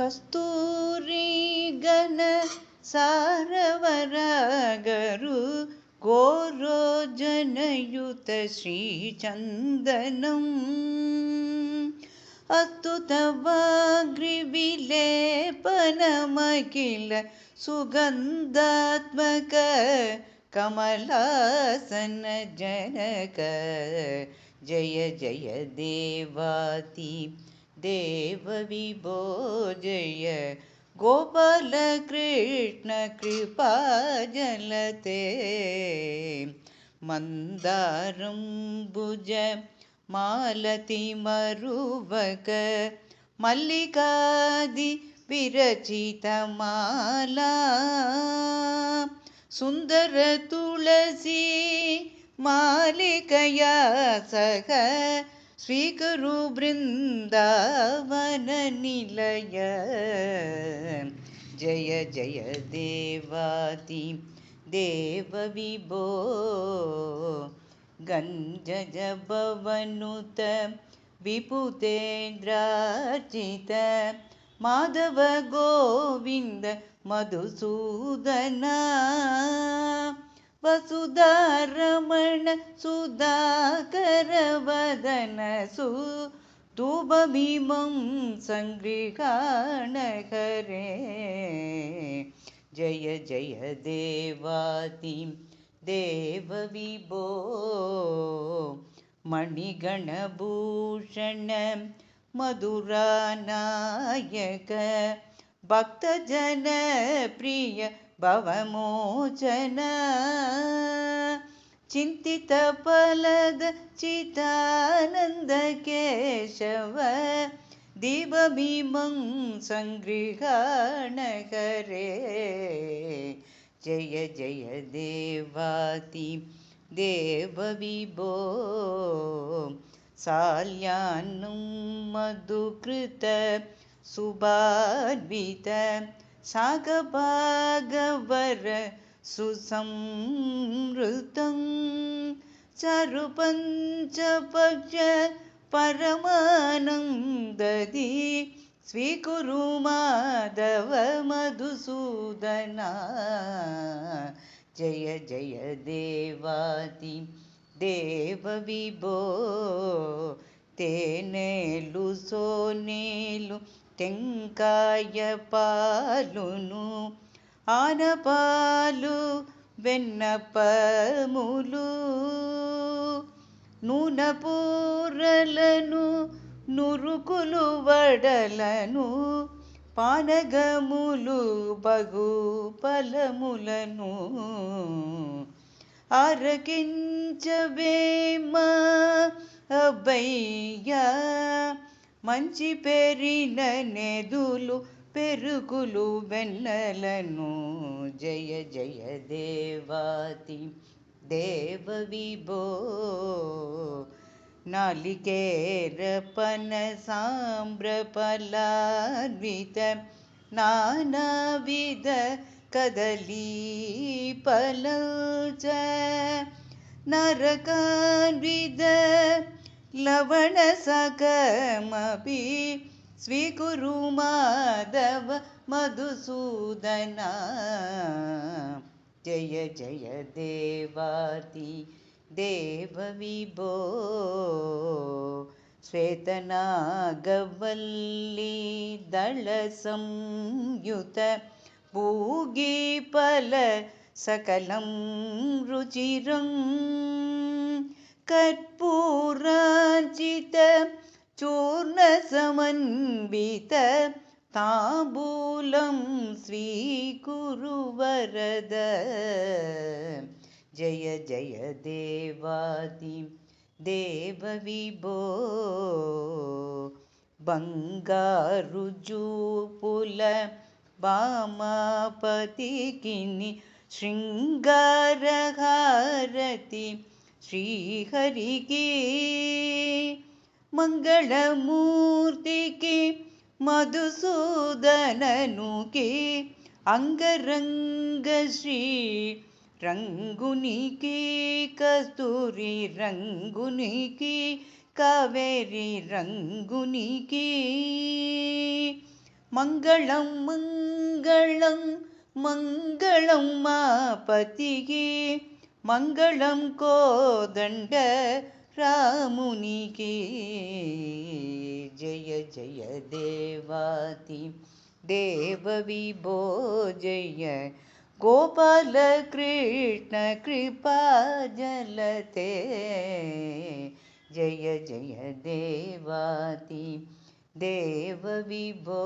कस्तूरी गण सारवरागरु गोरोजनयुत श्रीचन्दनम्। अस्तु तवाग्रिविलेपनमखिल सुगन्धात्मक कमलासनजनक जय जय देवाति देवविभो जय गोपालकृष्णकृपा जलते मन्दारं भुज मालतिमरुवक मल्लिकादि विरचितमाला सुन्दरतुलसी मालिकया सह स्वीकुरु बृन्दावननिलय। जय जय देवाति। देवविभो गञ्जजभवनुत विपुतेन्द्रार्चित माधव गोविन्द मधुसूदना वसुधारमण सुधाकरवदनसु धूपभीमं सङ्गृहाणकरे जय जय देवातिं देवविभो मणिगणभूषण मधुरानायक भक्तजनप्रिय भवमोचन। चिन्तितफलद चितानन्दकेशव दीपभीमं सङ्गृहाणकरे जय जय देवाति देवविभो। साल्यान्नं मधुकृत सुभान्वित सागभागवर सुसंवृतं चरुपञ्चपक्ष परमानन्ददि स्वीकुरु माधव मधुसूदना। जय जय देवाति देवविभो तेनेलु सोनेलु టెంకాయ పాలును ఆనపాలు వెన్నపములు నూనపూరలను నురుకులు వడలను పానగములు బగు ఫలములను అరకించవేమ అబ్బయ్యా? మంచి పెరిన నెదులు పెరుగులు వెన్నలను జయ జయ దేవాతి దేవ విభో నాలికేర పన సాంబ్ర ఫలాన్విత నానావిధ కదలీ लवणसकमपि स्वीकुरु माधव मधुसूदना। जय जय देवाती देवविभो। श्वेतनागवल्लीदलसंयुत पूगीपल सकलं रुचिरम्। कर्पूराञ्चित चूर्णसमन्वित ताम्बूलं स्वीकुरु वरद जय जय देवादि देवविभो। बङ्गारुजूपुल वामापतिकिनि शृङ्गारहारति ಶ್ರೀಹರಿಗೆ ಮಂಗಳಮೂರ್ತಿಗೆ ಮಧುಸೂದನನುಗೆ ಅಂಗರಂಗ ಶ್ರೀ ರಂಗುನಿಗೆ ಕಸ್ತೂರಿ ರಂಗುನಿಗೆ ಕಾವೇರಿ ರಂಗುನಿಗೆ ಮಂಗಳಂ மங்களம் ಮಾ ಪತಿಗೆ మంగళం కోదండ రామునికి జయ జయ దేవాతి దేవ విభో జయ గోపాల కృష్ణ కృపా జలతే जय जय देवाति देव विभो